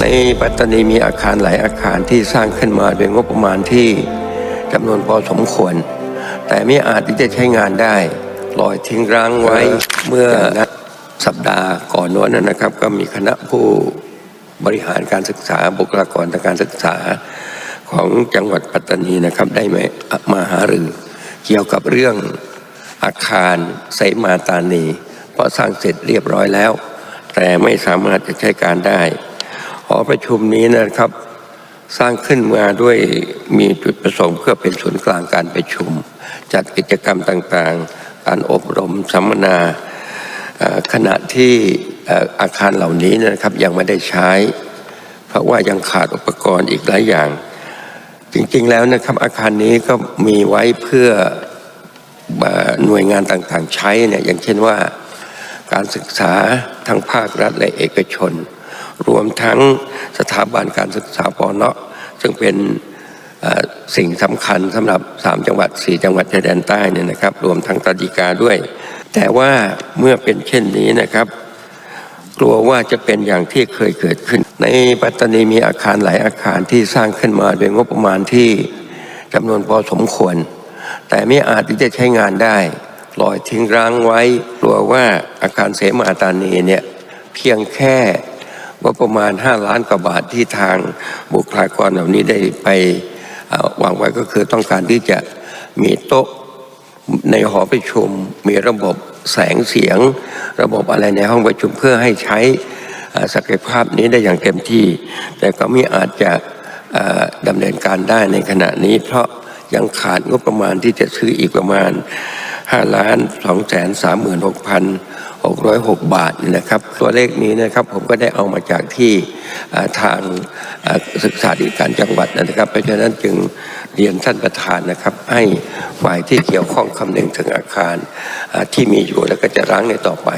ในปัตตานีมีอาคารหลายอาคารที่สร้างขึ้นมาโดยงบประมาณที่จำนวนพอสมควร แต่ไม่อาจที่จะใช้งานได้ลอยทิ้งร้างไว้เมื่อสัปดาห์ก่อนโน้นนะครับ ก็มีคณะผู้บริหารการศึกษาบุคลากรทางการศึกษาของจังหวัดปัตตานีนะครับได้มามาหารือเกี่ยวกับเรื่องอาคารไซมาตานี เพราะสร้างเสร็จเรียบร้อยแล้ว แต่ไม่สามารถจะใช้การได้ หอประชุมนี้นะครับ สร้างขึ้นมาด้วยมีจุดประสงค์เพื่อเป็นศูนย์กลางการประชุม จัดกิจกรรมต่างๆ การอบรมสัมมนาขณะที่อาคารเหล่านี้นะครับยังไม่ได้ใช้ เพราะว่ายังขาดอุปกรณ์อีกหลายอย่าง จริงๆแล้วนะครับอาคารนี้ก็มีไว้เพื่อหน่วยงานต่างๆใช้เนี่ยอย่างเช่นว่าการศึกษาทางภาครัฐและเอกชน รวมทั้งสถาบันการศึกษาปอนเนาะซึ่งเป็นสิ่งสำคัญสำหรับ 3 จังหวัด 4 จังหวัดชายแดนใต้เนี่ยนะครับ รวมทั้งตาดิกาด้วย แต่ว่าเมื่อเป็นเช่นนี้นะครับ กลัวว่าจะเป็นอย่างที่เคยเกิดขึ้น ในปัตตานีมีอาคารหลายอาคารที่สร้างขึ้นมาโดยงบประมาณที่จำนวนพอสมควร แต่ไม่อาจที่จะใช้งานได้ลอยทิ้งร้างไว้ กลัวว่าอาคารเสมาตานีเนี่ยเพียงแค่ ว่าประมาณ 5 ล้านกว่าบาทที่ทางบุคลากรเหล่านี้ได้ไปวางไว้ก็คือต้องการที่จะมีโต๊ะในหอประชุม มีระบบแสงเสียง ระบบอะไรในห้องประชุมเพื่อให้ใช้ศักยภาพนี้ได้อย่างเต็มที่ แต่ก็ไม่อาจจะดำเนินการได้ในขณะนี้ เพราะยังขาดงบประมาณที่จะซื้ออีกประมาณ 5 ล้าน2แสน36,000 606 บาทนะครับ ตัวเลขนี้นะครับผมก็ได้เอามาจากที่ทางศึกษาธิการจังหวัดนะครับ เพราะฉะนั้นจึงเรียนท่านประธานนะครับ ให้ฝ่ายที่เกี่ยวข้องคำนึงถึงอาคารที่มีอยู่แล้วก็จะร้างในต่อไป